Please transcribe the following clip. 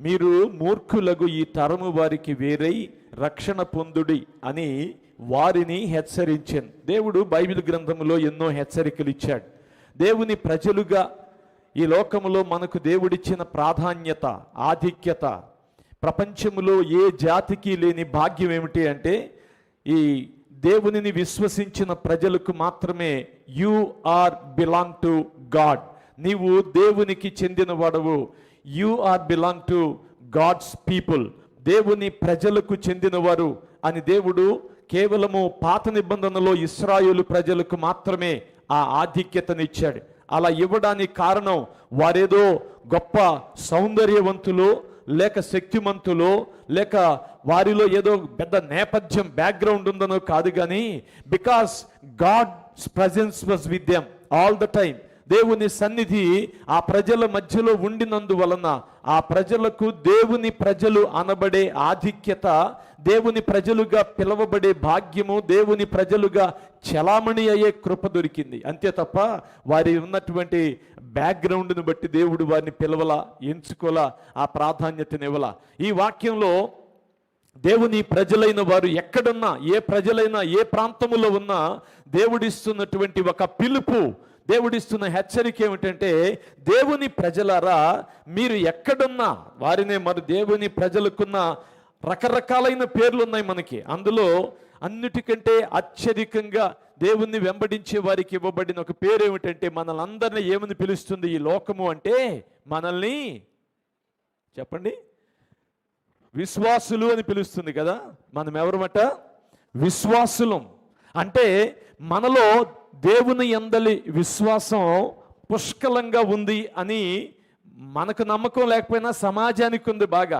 మీరు మూర్ఖులగు ఈ తరము వారికి వేరై రక్షణ పొందుడి అని వారిని హెచ్చరించాను. దేవుడు బైబిల్ గ్రంథములో ఎన్నో హెచ్చరికలు ఇచ్చాడు. దేవుని ప్రజలుగా ఈ లోకములో మనకు దేవుడిచ్చిన ప్రాధాన్యత ఆధిక్యత ప్రపంచంలో ఏ జాతికి లేని భాగ్యం ఏమిటి అంటే ఈ దేవునిని విశ్వసించిన ప్రజలకు మాత్రమే you are belong to God. నీవు దేవునికి చెందినవాడవు. You are belong to God's people దేవుని ప్రజలకు చెందినవారు అని దేవుడు కేవలము పాత నిబంధనలో ఇస్రాయేలు ప్రజలకు మాత్రమే ఆ ఆధిక్యతనిచ్చాడు. అలా ఇవ్వడానికి కారణం వారేదో గొప్ప సౌందర్యవంతులు లేక శక్తిమంతులు లేక వారిలో ఏదో పెద్ద నేపథ్యం బ్యాక్గ్రౌండ్ ఉందనో కాదు కానీ because God's presence was with them all the time దేవుని సన్నిధి ఆ ప్రజల మధ్యలో ఉండినందువలన ఆ ప్రజలకు దేవుని ప్రజలు అనబడే ఆధిక్యత దేవుని ప్రజలుగా పిలవబడే భాగ్యము దేవుని ప్రజలుగా చలామణి అయ్యే కృప దొరికింది. అంతే తప్ప వారి ఉన్నటువంటి బ్యాక్గ్రౌండ్ని బట్టి దేవుడు వారిని పిలవలా ఎంచుకోలా ఆ ప్రాధాన్యతనివ్వలా. ఈ వాక్యంలో దేవుని ప్రజలైన వారు ఎక్కడున్నా ఏ ప్రజలైనా ఏ ప్రాంతములో ఉన్నా దేవుడిస్తున్నటువంటి ఒక పిలుపు దేవుడిస్తున్న హెచ్చరిక ఏమిటంటే దేవుని ప్రజలారా మీరు ఎక్కడున్నా వారినే మరి దేవుని ప్రజలకున్న రకరకాలైన పేర్లు ఉన్నాయి మనకి. అందులో అన్నిటికంటే అత్యధికంగా దేవుణ్ణి వెంబడించే వారికి ఇవ్వబడిన ఒక పేరు ఏమిటంటే మనల్ని అందరినీ ఏమని పిలుస్తుంది ఈ లోకము అంటే మనల్ని చెప్పండి విశ్వాసులు అని పిలుస్తుంది కదా మనం ఎవరమట విశ్వాసులం. అంటే మనలో దేవుని ఎందలి విశ్వాసం పుష్కలంగా ఉంది అని మనకు నమ్మకం లేకపోయినా సమాజానికి ఉంది బాగా.